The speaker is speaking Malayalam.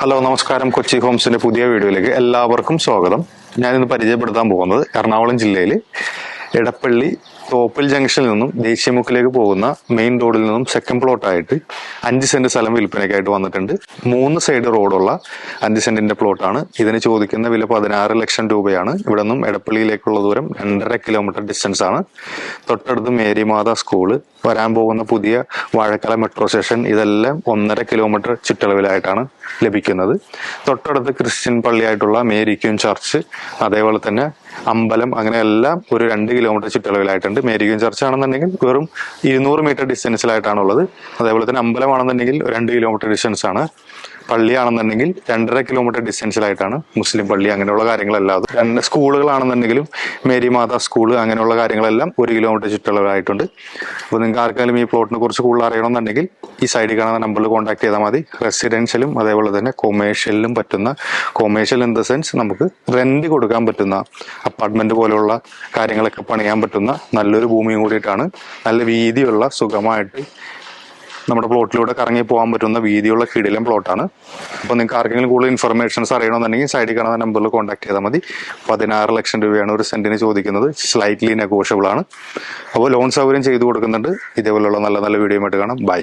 ഹലോ നമസ്കാരം. കൊച്ചി ഹോംസിന്റെ പുതിയ വീഡിയോയിലേക്ക് എല്ലാവർക്കും സ്വാഗതം. ഞാനിന്ന് പരിചയപ്പെടുത്താൻ പോകുന്നത് എറണാകുളം ജില്ലയിൽ എടപ്പള്ളി തോപ്പിൽ ജംഗ്ഷനിൽ നിന്നും ദേശീയമുക്കിലേക്ക് പോകുന്ന മെയിൻ റോഡിൽ നിന്നും സെക്കൻഡ് പ്ലോട്ടായിട്ട് അഞ്ച് സെന്റ് സ്ഥലം വിൽപ്പനയ്ക്കായിട്ട് വന്നിട്ടുണ്ട്. മൂന്ന് സൈഡ് റോഡുള്ള അഞ്ച് സെന്റിന്റെ പ്ലോട്ടാണ് ഇതിന് ചോദിക്കുന്ന വില പതിനാറ് ലക്ഷം രൂപയാണ്. ഇവിടെ നിന്നും എടപ്പള്ളിയിലേക്കുള്ള ദൂരം രണ്ടര കിലോമീറ്റർ ഡിസ്റ്റൻസ് ആണ്. തൊട്ടടുത്ത് മേരിമാത സ്കൂൾ വരാൻ പോകുന്ന പുതിയ വാഴക്കല മെട്രോ സ്റ്റേഷൻ ഇതെല്ലാം ഒന്നര കിലോമീറ്റർ ചുറ്റളവിലായിട്ടാണ് ലഭിക്കുന്നത്. തൊട്ടടുത്ത് ക്രിസ്ത്യൻ പള്ളിയായിട്ടുള്ള മേരിക്യൂൻ ചർച്ച് അതേപോലെ തന്നെ അമ്പലം അങ്ങനെ എല്ലാം ഒരു രണ്ട് കിലോമീറ്റർ ചുറ്റളവിലായിട്ടുണ്ട്. മേരിക്യൂൻ ചർച്ച ആണെന്നുണ്ടെങ്കിൽ വെറും ഇരുന്നൂറ് മീറ്റർ ഡിസ്റ്റൻസിലായിട്ടാണുള്ളത്. അതേപോലെ തന്നെ അമ്പലമാണെന്നുണ്ടെങ്കിൽ രണ്ട് കിലോമീറ്റർ ഡിസ്റ്റൻസ് ആണ് പള്ളിയാണെന്നുണ്ടെങ്കിൽ രണ്ടര കിലോമീറ്റർ ഡിസ്റ്റൻസിലായിട്ടാണ് മുസ്ലിം പള്ളി അങ്ങനെയുള്ള കാര്യങ്ങളെല്ലാം രണ്ട് സ്കൂളുകളാണെന്നുണ്ടെങ്കിലും മേരി മാതാ സ്കൂൾ അങ്ങനെയുള്ള കാര്യങ്ങളെല്ലാം ഒരു കിലോമീറ്റർ ചുറ്റുള്ളവരായിട്ടുണ്ട് അപ്പോൾ നിങ്ങൾക്ക് ആർക്കെങ്കിലും ഈ പ്ലോട്ടിനെ കുറിച്ച് കൂടുതൽ അറിയണമെന്നുണ്ടെങ്കിൽ ഈ സൈഡിൽ കാണുന്ന നമ്പറിൽ കോൺടാക്ട് ചെയ്താൽ മതി. റെസിഡൻഷ്യലും അതേപോലെ തന്നെ കൊമേഴ്ഷ്യലിലും പറ്റുന്ന കൊമേഴ്ഷ്യൽ ഇൻ ദ സെൻസ് നമുക്ക് റെന്റ് കൊടുക്കാൻ പറ്റുന്ന അപ്പാർട്ട്മെന്റ് പോലെയുള്ള കാര്യങ്ങളൊക്കെ പണിയാൻ പറ്റുന്ന നല്ലൊരു ഭൂമിയും കൂടിയിട്ടാണ് നല്ല വീതിയുള്ള സുഖമായിട്ട് നമ്മുടെ പ്ലോട്ടിലൂടെ കറങ്ങി പോകാൻ പറ്റുന്ന വീതിയുള്ള കിടിലം പ്ലോട്ടാണ്. അപ്പോൾ നിങ്ങൾക്ക് ആർക്കെങ്കിലും കൂടുതൽ ഇൻഫർമേഷൻസ് അറിയണമെന്നുണ്ടെങ്കിൽ സൈഡിൽ കാണുന്ന നമ്പറിൽ കോൺടാക്ട് ചെയ്താൽ മതി. പതിനാറ് ലക്ഷം രൂപയാണ് ഒരു സെന്റിന് ചോദിക്കുന്നത്. സ്ലൈറ്റ്ലി നെഗോഷ്യബിൾ ആണ്. അപ്പോൾ ലോൺ സൗകര്യം ചെയ്തു കൊടുക്കുന്നുണ്ട്. ഇതേപോലെയുള്ള നല്ല നല്ല വീഡിയോ ആയിട്ട് കാണാം. ബൈ